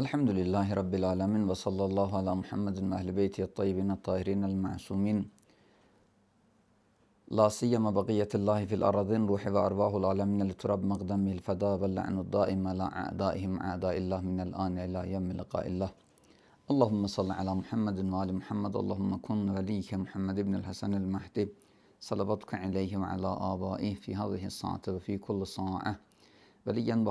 Elhamdülillahi Rabbil alemin ve sallallahu ala Muhammedin ve ehli beyti tayyibin tahirin el ma'sumin. La siyama bagiyetillahi fil aradin ruhi ve arvahul alemin li turab magdamil feda ve la'nu daima la a'daihim a'daillah minel ane ila yemmi liqaillah. Allahümme salli ala Muhammedin ve ali Muhammed. Allahümme kun veliyke Muhammed ibn el-Hasan el-Mahdi. Salavatka ileyhi ve ala abaih fi hadihi saati ve fi kulli sa'ah. Veliyen ve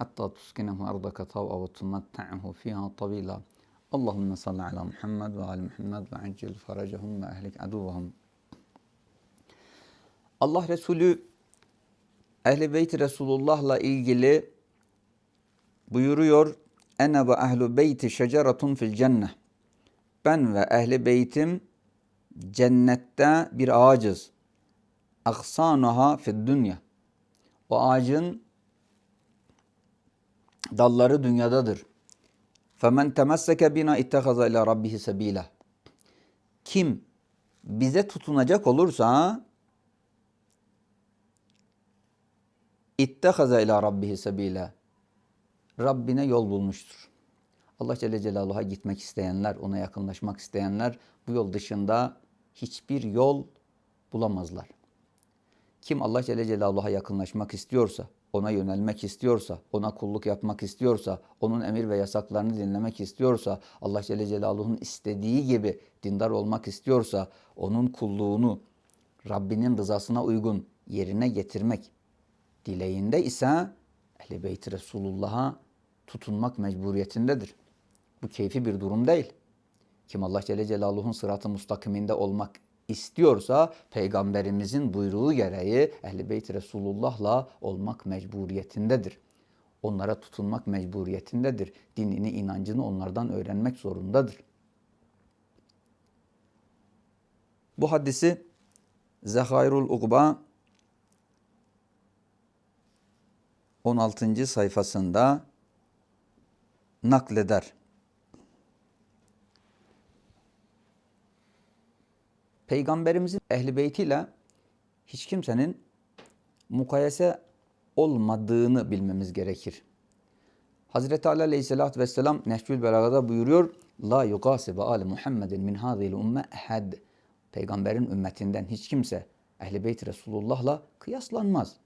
Hatta tuskinehu ardaka tav'a ve tumatta'hu fiha tabila. Allahümme salli ala Muhammed ve ali Muhammed ve accil faracahum ve ehlik aduvahum. Allah Resulü Ehl-i Beyt Resulullah'la ilgili buyuruyor. Ene ve ehlu beyti şeceratun fil cennet. Ben ve ehli beytim cennette bir ağacız. Aksanuha fid dünya. O ağacın dalları dünyadadır. Femen temesseke bina ittehaza ila rabbihi sebila. Kim bize tutunacak olursa ittehaza ila rabbihi sebila. Rabbine yol bulmuştur. Allah Celle Celaluhu'ya gitmek isteyenler, ona yakınlaşmak isteyenler bu yol dışında hiçbir yol bulamazlar. Kim Allah Celle Celaluhu'ya yakınlaşmak istiyorsa, ona yönelmek istiyorsa, ona kulluk yapmak istiyorsa, onun emir ve yasaklarını dinlemek istiyorsa, Allah Celle Celaluhu'nun istediği gibi dindar olmak istiyorsa, onun kulluğunu Rabbinin rızasına uygun yerine getirmek dileğinde ise Ehl-i Beyt Resulullah'a tutunmak mecburiyetindedir. Bu keyfi bir durum değil. Kim Allah Celle Celaluhu'nun sıratı mustakiminde olmak istiyorsa peygamberimizin buyruğu gereği Ehl-i Beyt Resulullah'la olmak mecburiyetindedir. Onlara tutunmak mecburiyetindedir. Dinini, inancını onlardan öğrenmek zorundadır. Bu hadisi Zehairul Ugba 16. sayfasında nakleder. Peygamberimizin ehli beytiyle hiç kimsenin mukayese olmadığını bilmemiz gerekir. Hazreti Ali Aleyhisselatü Vesselam Nehcül Belaga'da buyuruyor. La yugasibe ali Muhammedin min hazil umme ehad. Peygamberin ümmetinden hiç kimse ehli beyt Resulullah'la kıyaslanmaz.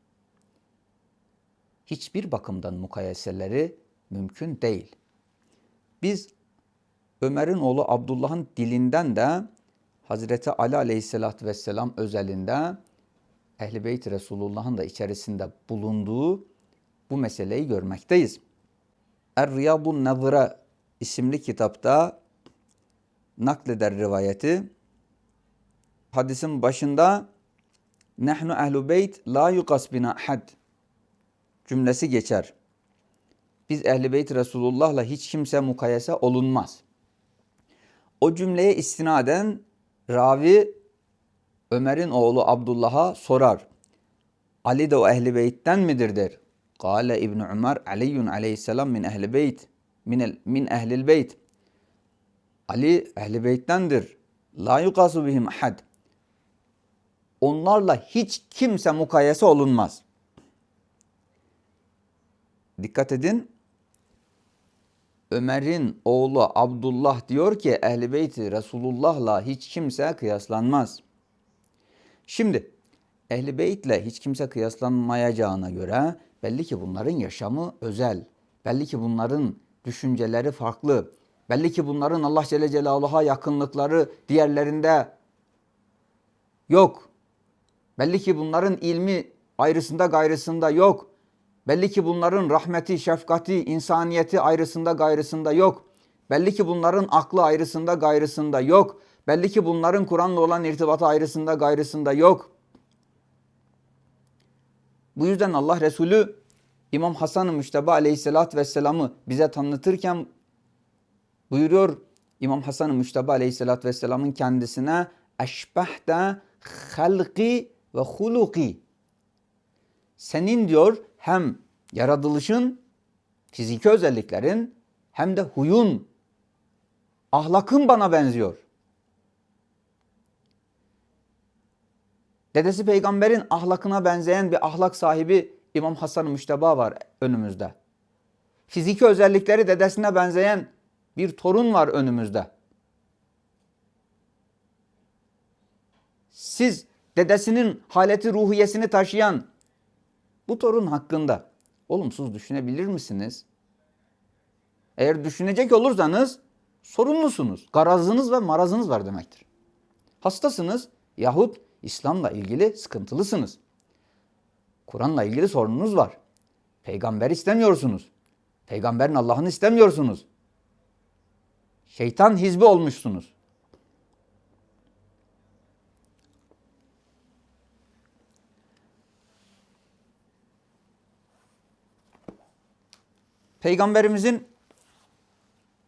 Hiçbir bakımdan mukayeseleri mümkün değil. Biz Ömer'in oğlu Abdullah'ın dilinden de Hazreti Ali Aleyhisselatü Vesselam özelinde Ehl-i Beyt Resulullah'ın da içerisinde bulunduğu bu meseleyi görmekteyiz. Er-Riyadun Nazıra isimli kitapta nakleder rivayeti. Hadisin başında Nehnu ehlu beyt la yukas bina had cümlesi geçer. Biz ehli beyt Resulullah'la hiç kimse mukayese olunmaz. O cümleye istinaden ravi Ömer'in oğlu Abdullah'a sorar. Ali de o ehli beytten midir der. Kale İbn Ömer Aliyyun aleyhisselam min ehli beyt min, min ehlil beyt. Ali ehli beyttendir. La yukasu bihim ahad. Onlarla hiç kimse mukayese olunmaz. Dikkat edin. Ömer'in oğlu Abdullah diyor ki Ehl-i Beyti Resulullah'la hiç kimse kıyaslanmaz. Şimdi Ehl-i Beyt'le hiç kimse kıyaslanmayacağına göre belli ki bunların yaşamı özel. Belli ki bunların düşünceleri farklı. Belli ki bunların Allah Celle Celaluhu'ya yakınlıkları diğerlerinde yok. Belli ki bunların ilmi ayrısında gayrısında yok. Belli ki bunların rahmeti, şefkati, insaniyeti ayrısında gayrısında yok. Belli ki bunların aklı ayrısında gayrısında yok. Belli ki bunların Kur'an'la olan irtibatı ayrısında gayrısında yok. Bu yüzden Allah Resulü İmam Hasan-ı Müşteba aleyhissalatü vesselam'ı bize tanıtırken buyuruyor İmam Hasan-ı Müşteba aleyhissalatü vesselam'ın kendisine eşbehte halki ve huluki senin diyor hem yaratılışın, fiziki özelliklerin hem de huyun, ahlakın bana benziyor. Dedesi peygamberin ahlakına benzeyen bir ahlak sahibi İmam Hasan-ı Müşteba var önümüzde. fiziki özellikleri dedesine benzeyen bir torun var önümüzde. Siz dedesinin haleti ruhiyesini taşıyan bu torun hakkında olumsuz düşünebilir misiniz? Eğer düşünecek olursanız sorumlusunuz. Garazınız ve marazınız var demektir. Hastasınız yahut İslam'la ilgili sıkıntılısınız. Kur'an'la ilgili sorununuz var. Peygamber istemiyorsunuz. Peygamberin Allah'ını istemiyorsunuz. Şeytan hizbi olmuşsunuz. Peygamberimizin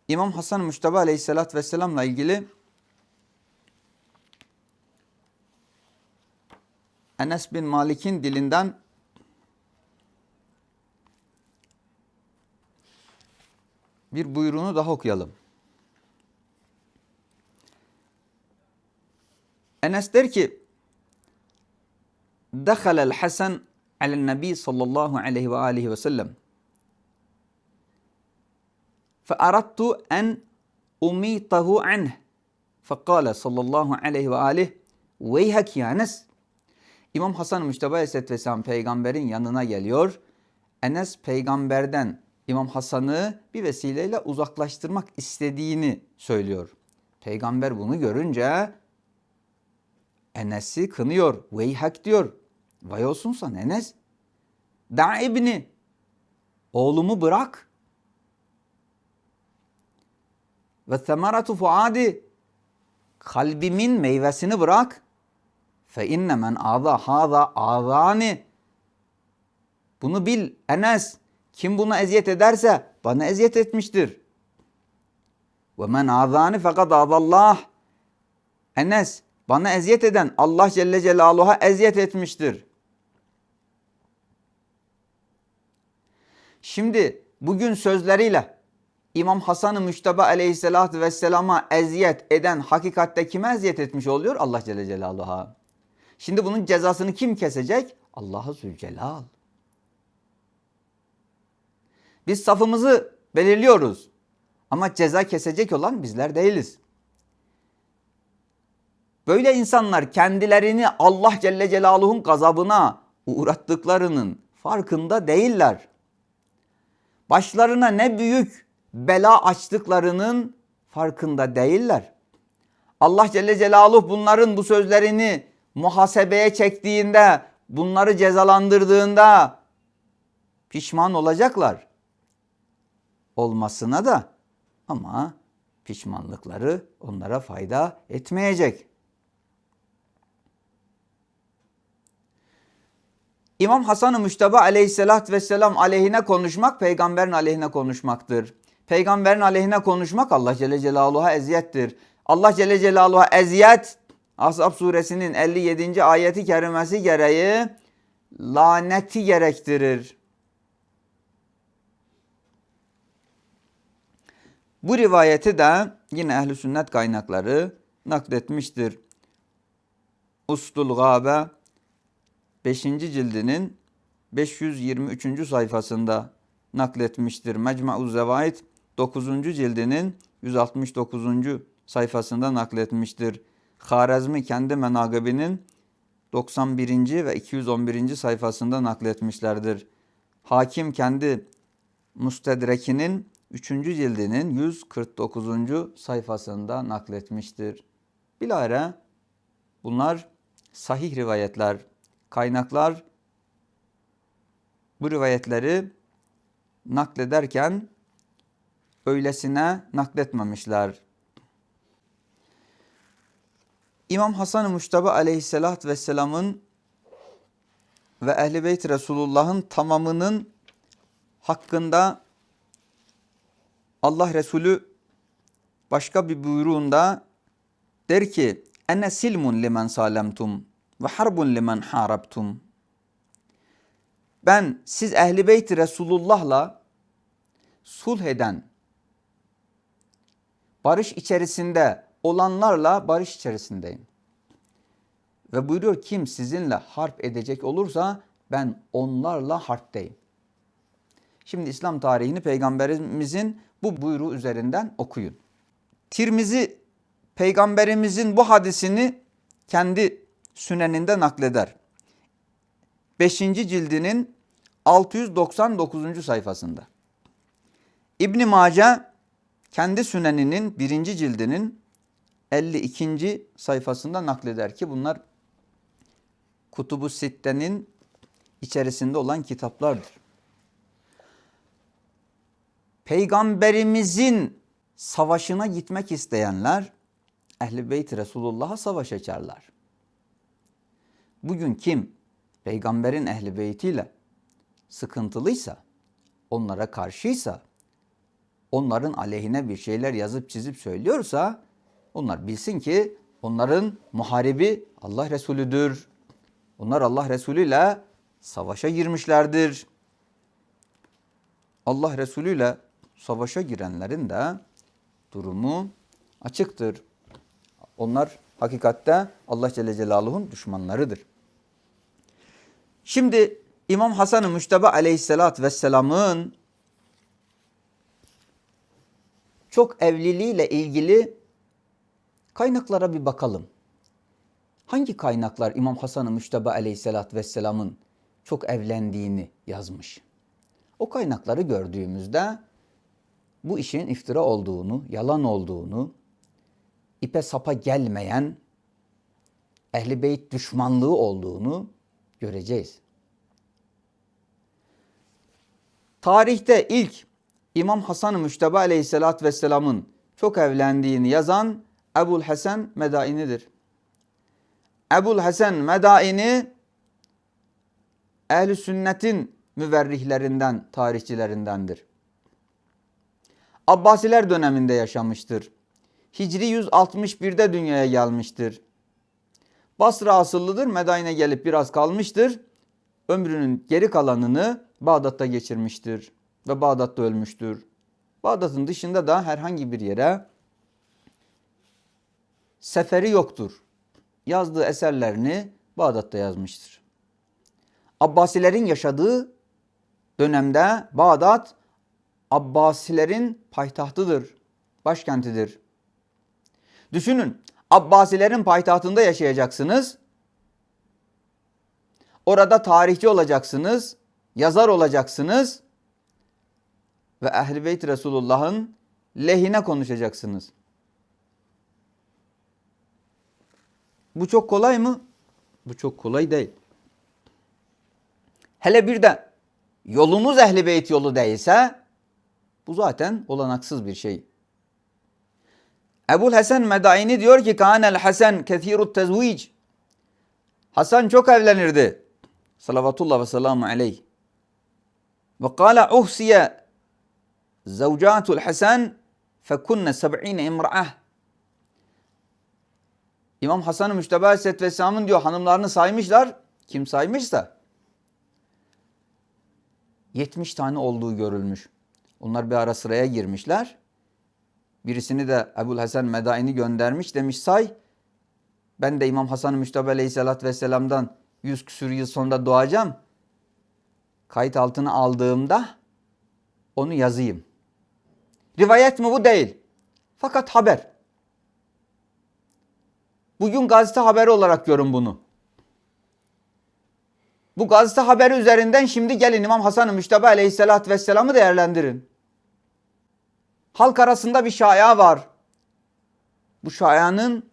İmam Hasan Müşteba Aleyhisselatü Vesselam'la ilgili Enes bin Malik'in dilinden bir buyruğunu daha okuyalım. Enes der ki Dekhalel Hasan alen Nebi sallallahu aleyhi ve aleyhi ve sellem فأردت أن أميطه عنه فقال صلى الله عليه وآله Veyhek ya Enes. İmam Hasan Müşteba Aleyhisselatü Vesselam peygamberin yanına geliyor. Enes peygamberden İmam Hasan'ı bir vesileyle uzaklaştırmak istediğini söylüyor. Peygamber bunu görünce Enes'i kınıyor. Veyhek diyor. Vay olsun sana Enes. Da ibni. Oğlumu bırak. Ve semeratu fuadi kalbimin meyvesini bırak. Fe inne men aza haza azani. Bunu bil Enes. Kim buna eziyet ederse bana eziyet etmiştir. Ve men azani fakat azallah. Enes bana eziyet eden Allah Celle Celaluhu'ya eziyet etmiştir. Şimdi bugün sözleriyle İmam Hasan-ı Müşteba aleyhissalatü vesselama eziyet eden hakikatte kime eziyet etmiş oluyor? Allah Celle Celaluhu'ya. Şimdi bunun cezasını kim kesecek? Allah'a Zülcelal. Biz safımızı belirliyoruz. Ama ceza kesecek olan bizler değiliz. Böyle insanlar kendilerini Allah Celle Celaluhu'nun gazabına uğrattıklarının farkında değiller. Başlarına ne büyük bela açtıklarının farkında değiller. Allah Celle Celaluhu bunların bu sözlerini muhasebeye çektiğinde, bunları cezalandırdığında pişman olacaklar. Olmasına da ama pişmanlıkları onlara fayda etmeyecek. İmam Hasan-ı Müşteba aleyhissalatü vesselam aleyhine konuşmak peygamberin aleyhine konuşmaktır. Peygamberin aleyhine konuşmak Allah Celle Celaluhu'ya eziyettir. Allah Celle Celaluhu'ya eziyet Ashab suresinin 57. ayeti kerimesi gereği laneti gerektirir. Bu rivayeti de yine ehli sünnet kaynakları nakletmiştir. Ustul Gabe 5. cildinin 523. sayfasında nakletmiştir. Mecmu'uz Zevaid 9. cildinin 169. sayfasında nakletmiştir. Harazmi kendi menagibinin 91. ve 211. sayfasında nakletmişlerdir. Hakim kendi Mustedrek'inin 3. cildinin 149. sayfasında nakletmiştir. Bilahare bunlar sahih rivayetler, kaynaklar bu rivayetleri naklederken öylesine nakletmemişler. İmam Hasan-ı Müştaba aleyhissalatü vesselamın ve Ehl-i Beyt Resulullah'ın tamamının hakkında Allah Resulü başka bir buyruğunda der ki ene silmun limen salemtum ve harbun limen harabtum. Ben siz Ehl-i Beyt Resulullah'la sulh eden, barış içerisinde olanlarla barış içerisindeyim. Ve buyuruyor kim sizinle harp edecek olursa ben onlarla harpteyim. Şimdi İslam tarihini peygamberimizin bu buyruğu üzerinden okuyun. Tirmizi peygamberimizin bu hadisini kendi süneninde nakleder. 5. cildinin 699. sayfasında. İbn Mace kendi süneninin 1. cildinin 52. sayfasında nakleder ki bunlar Kutubu Sitte'nin içerisinde olan kitaplardır. Peygamberimizin savaşına gitmek isteyenler Ehl-i Beyt Resulullah'a savaş açarlar. Bugün kim peygamberin ehli beytiyle sıkıntılıysa, onlara karşıysa, onların aleyhine bir şeyler yazıp çizip söylüyorsa onlar bilsin ki onların muharibi Allah Resulüdür. Onlar Allah Resulü ile savaşa girmişlerdir. Allah Resulü ile savaşa girenlerin de durumu açıktır. Onlar hakikatte Allah Celle Celaluhu'nun düşmanlarıdır. Şimdi İmam Hasan-ı Müşteba aleyhissalat vesselamın çok evliliğiyle ilgili kaynaklara bir bakalım. Hangi kaynaklar İmam Hasan-ı Müşteba aleyhissalat vesselamın çok evlendiğini yazmış? O kaynakları gördüğümüzde bu işin iftira olduğunu, yalan olduğunu, ipe sapa gelmeyen ehli beyt düşmanlığı olduğunu göreceğiz. Tarihte ilk İmam Hasan-ı Müşteba aleyhissalatü vesselamın çok evlendiğini yazan Ebul Hasan Medaini'dir. Ebul Hasan Medaini ehl sünnetin müverrihlerinden, tarihçilerindendir. Abbasiler döneminde yaşamıştır. Hicri 161'de dünyaya gelmiştir. Basra asıllıdır. Medine gelip biraz kalmıştır. Ömrünün geri kalanını Bağdat'ta geçirmiştir ve Bağdat'ta ölmüştür. Bağdat'ın dışında da herhangi bir yere seferi yoktur. Yazdığı eserlerini Bağdat'ta yazmıştır. Abbasilerin yaşadığı dönemde Bağdat Abbasilerin paytahtıdır, başkentidir. Düşünün, Abbasilerin paytahtında yaşayacaksınız. Orada tarihçi olacaksınız, yazar olacaksınız ve Ehl-i Beyt Resulullah'ın lehine konuşacaksınız. Bu çok kolay mı? Bu çok kolay değil. Hele bir de yolunuz Ehl-i Beyt yolu değilse bu zaten olanaksız bir şey. Ebul Hasan Medaini diyor ki Kanel Hasan kethirut tezvic. Hasan çok evlenirdi. Salavatullah ve selamu aleyh. Ve kâle uhsiye zevcatul Hasan fekunne seb'ine imra'ah. İmam Hasan-ı Müşteba Aleyhisselatü Vesselam'ın diyor hanımlarını saymışlar. Kim saymışsa 70 tane olduğu görülmüş. Onlar bir ara sıraya girmişler. Birisini de Ebul Hasan Medaini göndermiş demiş say. Ben de İmam Hasan-ı Müşteba Aleyhisselatü Vesselam'dan yüz küsür yıl sonra doğacağım. Kayıt altına aldığımda onu yazayım. Rivayet mi bu değil. Fakat haber. Bugün gazete haberi olarak görün bunu. Bu gazete haberi üzerinden şimdi gelin İmam Hasan-ı Müşteba Aleyhisselatü Vesselam'ı değerlendirin. Halk arasında bir şaya var. Bu şayanın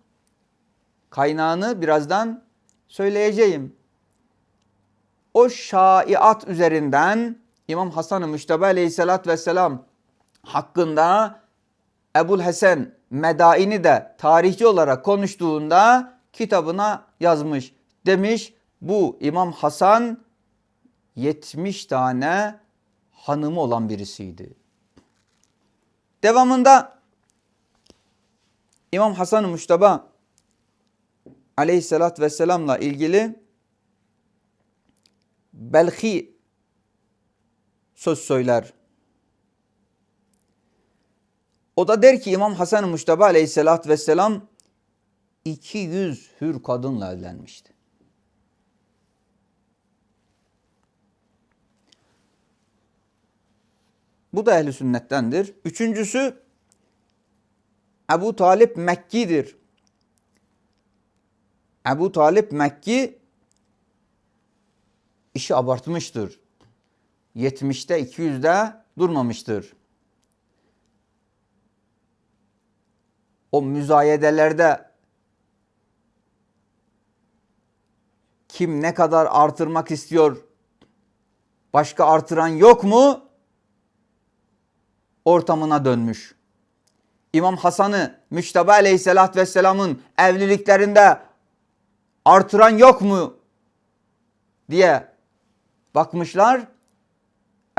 kaynağını birazdan söyleyeceğim. O şaiat üzerinden İmam Hasan-ı Müşteba Aleyhisselatü Vesselam hakkında Ebul Hasan Medaini de tarihçi olarak konuştuğunda kitabına yazmış. Demiş bu İmam Hasan 70 tane hanımı olan birisiydi. Devamında İmam Hasan-ı Müşteba aleyhissalat vesselamla ilgili Belhi söz söyler. O da der ki İmam Hasan-ı Müşteba aleyhissalat vesselam 200 hür kadınla evlenmişti. Bu da ehli sünnettendir. Üçüncüsü Ebu Talip Mekki'dir. Ebu Talip Mekki işi abartmıştır. 70'te 200'de durmamıştır. O müzayedelerde kim ne kadar artırmak istiyor? Başka artıran yok mu? Ortamına dönmüş. İmam Hasan'ı Müşteba Aleyhisselatü Vesselam'ın evliliklerinde artıran yok mu? diye bakmışlar.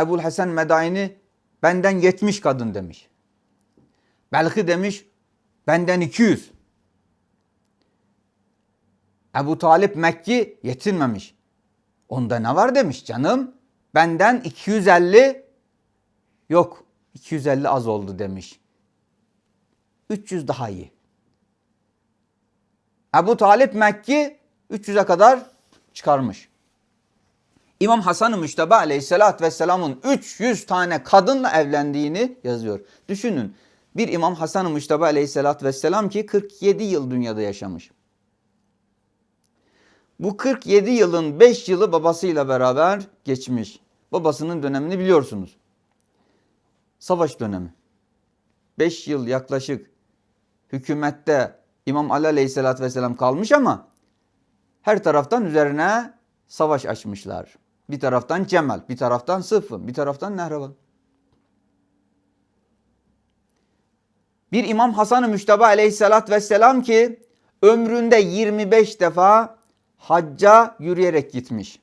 Ebul Hasan Medaini benden 70 kadın demiş. Belki demiş benden 200. Ebu Talip Mekki yetinmemiş. Onda ne var demiş canım. Benden 250 yok. 250 az oldu demiş. 300 daha iyi. Ebu Talip Mekki 300'e kadar çıkarmış. İmam Hasan-ı Müşteba Aleyhisselatü Vesselam'ın 300 tane kadınla evlendiğini yazıyor. Düşünün bir İmam Hasan-ı Müşteba Aleyhisselatü Vesselam ki 47 yıl dünyada yaşamış. Bu 47 yılın 5 yılı babasıyla beraber geçmiş. Babasının dönemini biliyorsunuz. Savaş dönemi. 5 yıl yaklaşık hükümette İmam Ali Aleyhisselatü Vesselam kalmış ama her taraftan üzerine savaş açmışlar. Bir taraftan Cemal, bir taraftan Sıffın, bir taraftan Nehrevan. Bir İmam Hasan-ı Müşteba aleyhissalat vesselam ki ömründe 25 defa hacca yürüyerek gitmiş.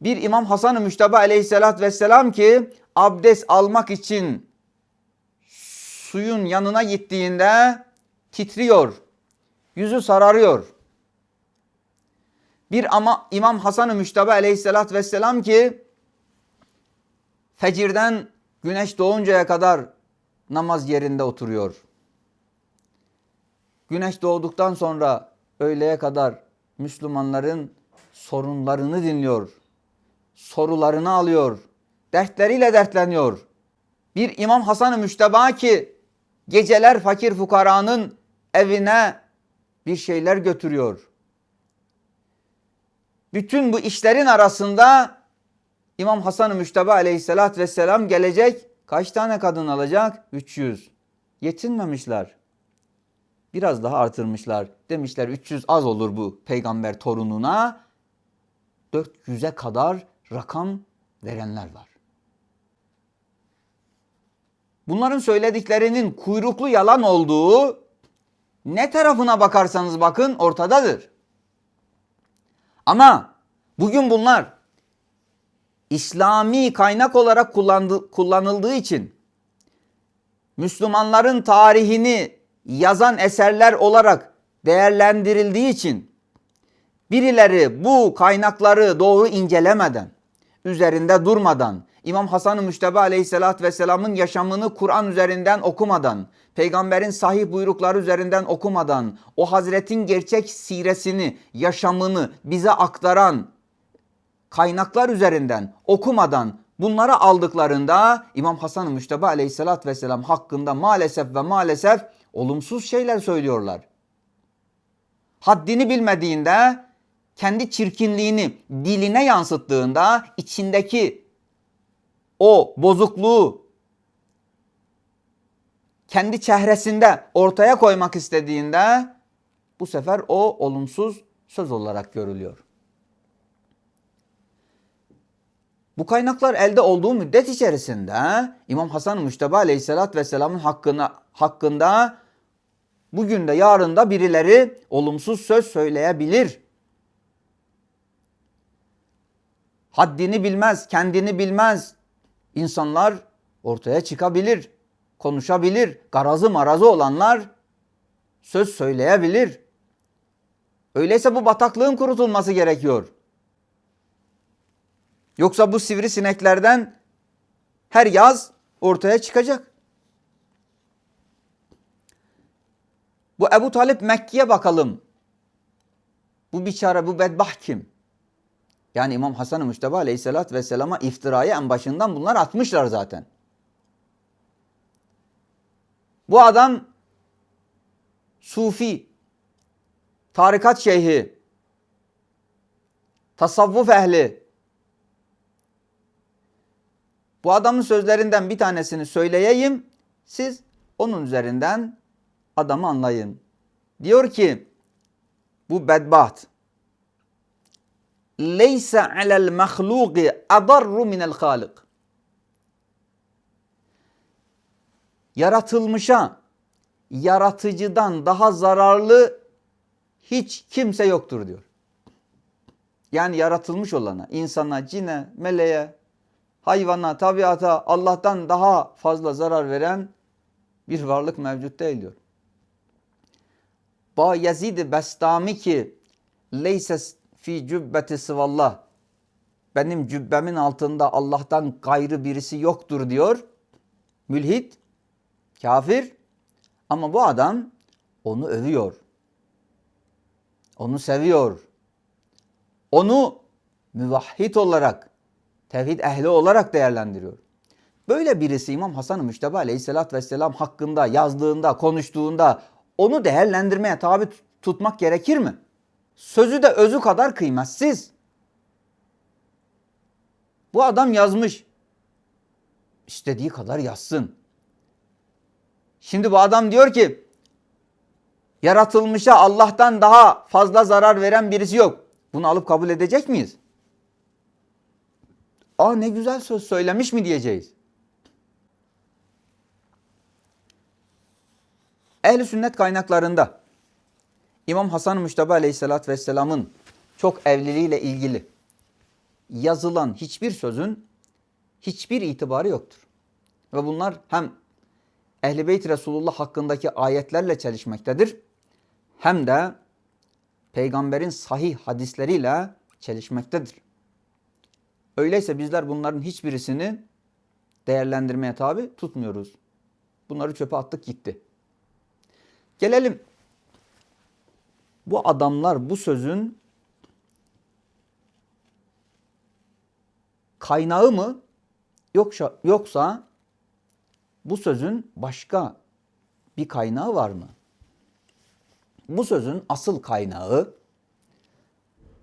Bir İmam Hasan-ı Müşteba aleyhissalat vesselam ki abdest almak için suyun yanına gittiğinde titriyor. Yüzü sararıyor. Bir ama İmam Hasan-ı Müşteba aleyhissalat vesselam ki fecirden güneş doğuncaya kadar namaz yerinde oturuyor. Güneş doğduktan sonra öğleye kadar Müslümanların sorunlarını dinliyor. Sorularını alıyor. Dertleriyle dertleniyor. Bir İmam Hasan-ı Müşteba ki geceler fakir fukaranın evine bir şeyler götürüyor. Bütün bu işlerin arasında İmam Hasan-ı Müşteba aleyhissalatü vesselam gelecek. Kaç tane kadın alacak? 300. Yetinmemişler. Biraz daha artırmışlar. Demişler 300 az olur bu peygamber torununa. 400'e kadar rakam verenler var. Bunların söylediklerinin kuyruklu yalan olduğu ne tarafına bakarsanız bakın ortadadır. Ama bugün bunlar İslami kaynak olarak kullanıldığı için Müslümanların tarihini yazan eserler olarak değerlendirildiği için birileri bu kaynakları doğru incelemeden, üzerinde durmadan, İmam Hasan-ı Müşteba Aleyhisselatü Vesselam'ın yaşamını Kur'an üzerinden okumadan, peygamberin sahih buyrukları üzerinden okumadan, o hazretin gerçek siresini, yaşamını bize aktaran kaynaklar üzerinden okumadan bunları aldıklarında İmam Hasan-ı Müşteba Aleyhisselatü Vesselam hakkında maalesef ve maalesef olumsuz şeyler söylüyorlar. Haddini bilmediğinde, kendi çirkinliğini diline yansıttığında içindeki o bozukluğu kendi çehresinde ortaya koymak istediğinde bu sefer o olumsuz söz olarak görülüyor. Bu kaynaklar elde olduğu müddet içerisinde İmam Hasan-ı Müşteba Aleyhisselatü Vesselam'ın hakkına, hakkında bugün de yarın da birileri olumsuz söz söyleyebilir. Haddini bilmez, kendini bilmez, insanlar ortaya çıkabilir, konuşabilir. Garazı marazı olanlar söz söyleyebilir. Öyleyse bu bataklığın kurutulması gerekiyor. Yoksa bu sivrisineklerden her yaz ortaya çıkacak. Bu Ebu Talip Mekke'ye bakalım. Bu biçare, bu bedbah kim? Yani İmam Hasan-ı Müşteba Aleyhisselatü Vesselam'a iftirayı en başından bunlar atmışlar zaten. Bu adam sufi, tarikat şeyhi, tasavvuf ehli. Bu adamın sözlerinden bir tanesini söyleyeyim. Siz onun üzerinden adamı anlayın. Diyor ki bu bedbaht leyse alel mahluki adarru minel halik. Yaratılmışa yaratıcıdan daha zararlı hiç kimse yoktur diyor. Yani yaratılmış olana, insana, cine, meleğe, hayvana, tabiata Allah'tan daha fazla zarar veren bir varlık mevcut değil diyor. Ba Yazid Bestami ki leyse fi cübbeti sıvallah. Benim cübbemin altında Allah'tan gayrı birisi yoktur diyor. Mülhit, kafir ama bu adam onu övüyor. Onu seviyor. Onu müvahhid olarak, tevhid ehli olarak değerlendiriyor. Böyle birisi İmam Hasan-ı Müşteba Aleyhisselatü Vesselam hakkında yazdığında, konuştuğunda onu değerlendirmeye tabi tutmak gerekir mi? Sözü de özü kadar kıymetsiz. Bu adam yazmış. İstediği kadar yazsın. Şimdi bu adam diyor ki yaratılmışa Allah'tan daha fazla zarar veren birisi yok. Bunu alıp kabul edecek miyiz? Aa ne güzel söz söylemiş mi diyeceğiz. Ehl-i sünnet kaynaklarında İmam Hasan-ı Müşteba Aleyhisselatü Vesselam'ın çok evliliğiyle ilgili yazılan hiçbir sözün hiçbir itibarı yoktur. Ve bunlar hem Ehl-i Beyt Resulullah hakkındaki ayetlerle çelişmektedir hem de peygamberin sahih hadisleriyle çelişmektedir. Öyleyse bizler bunların hiçbirisini değerlendirmeye tabi tutmuyoruz. Bunları çöpe attık gitti. Gelelim bu adamlar bu sözün kaynağı mı yoksa yoksa bu sözün başka bir kaynağı var mı? Bu sözün asıl kaynağı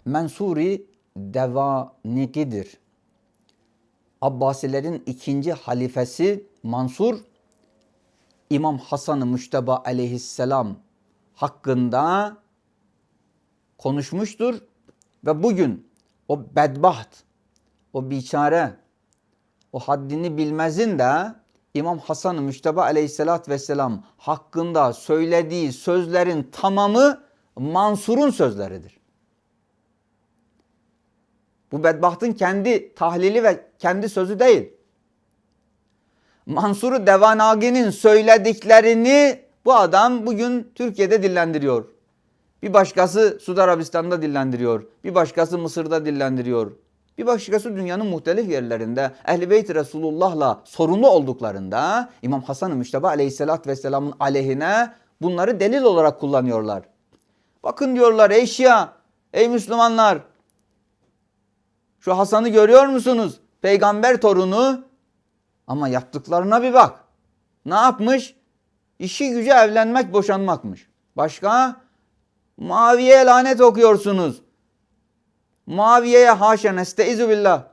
Mensuri Devaniki'dir. Abbasilerin ikinci halifesi Mansur İmam Hasan-ı Müşteba aleyhisselam hakkında konuşmuştur ve bugün o bedbaht, o biçare, o haddini bilmezin de İmam Hasan-ı Müşteba aleyhissalatü vesselam hakkında söylediği sözlerin tamamı Mansur'un sözleridir. Bu bedbahtın kendi tahlili ve kendi sözü değil. Mansur Devanagi'nin söylediklerini bu adam bugün Türkiye'de dillendiriyor. Bir başkası Suudi Arabistan'da dillendiriyor. Bir başkası Mısır'da dillendiriyor. Bir başkası dünyanın muhtelif yerlerinde Ehl-i Beyt Resulullah'la sorunlu olduklarında İmam Hasan-ı Müşteba Aleyhisselatü Vesselam'ın aleyhine bunları delil olarak kullanıyorlar. Bakın diyorlar ey Şia, ey Müslümanlar şu Hasan'ı görüyor musunuz? Peygamber torunu ama yaptıklarına bir bak. Ne yapmış? İşi gücü evlenmek, boşanmakmış. Başka? Muaviye'ye lanet okuyorsunuz. Muaviye'ye haşa nesteizu billah.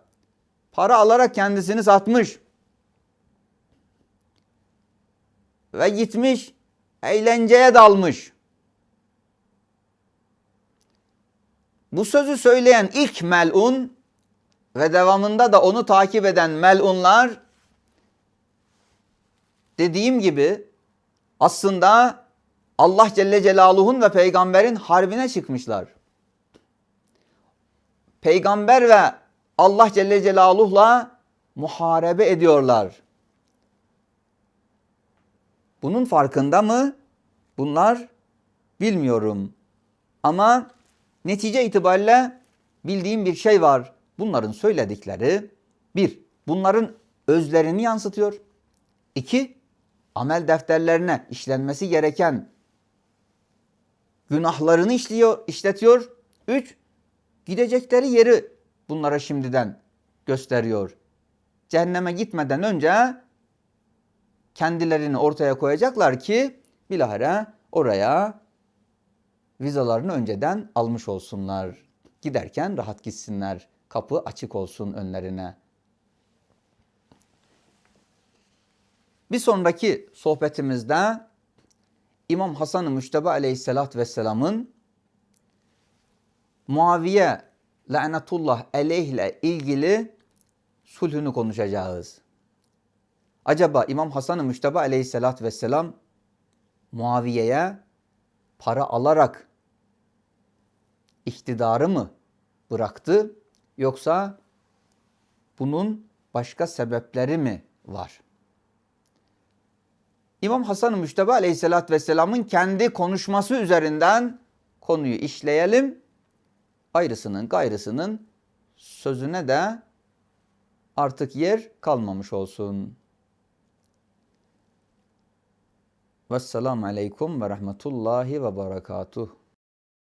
Para alarak kendisini satmış. Ve gitmiş eğlenceye dalmış. Bu sözü söyleyen ilk melun ve devamında da onu takip eden melunlar dediğim gibi aslında Allah Celle Celaluhu'nun ve peygamberin harbine çıkmışlar. Peygamber ve Allah Celle Celaluhu'la muharebe ediyorlar. Bunun farkında mı? Bunlar bilmiyorum. Ama netice itibariyle bildiğim bir şey var. Bunların söyledikleri bir, bunların özlerini yansıtıyor. İki, amel defterlerine işlenmesi gereken günahlarını işliyor, işletiyor. Üç, gidecekleri yeri bunlara şimdiden gösteriyor. Cehenneme gitmeden önce kendilerini ortaya koyacaklar ki bilahare oraya vizalarını önceden almış olsunlar. Giderken rahat gitsinler. Kapı açık olsun önlerine. Bir sonraki sohbetimizde İmam Hasan-ı Müşteba aleyhissalatü vesselamın Muaviye lanetullah aleyhle ilgili sulhünü konuşacağız. Acaba İmam Hasan-ı Müşteba aleyhissalatü vesselam Muaviye'ye para alarak iktidarı mı bıraktı yoksa bunun başka sebepleri mi var? İmam Hasan-ı Müşteba aleyhissalatü vesselamın kendi konuşması üzerinden konuyu işleyelim. Ayrısının gayrısının sözüne de artık yer kalmamış olsun. Vesselamu aleykum ve rahmetullahi ve berekatuhu.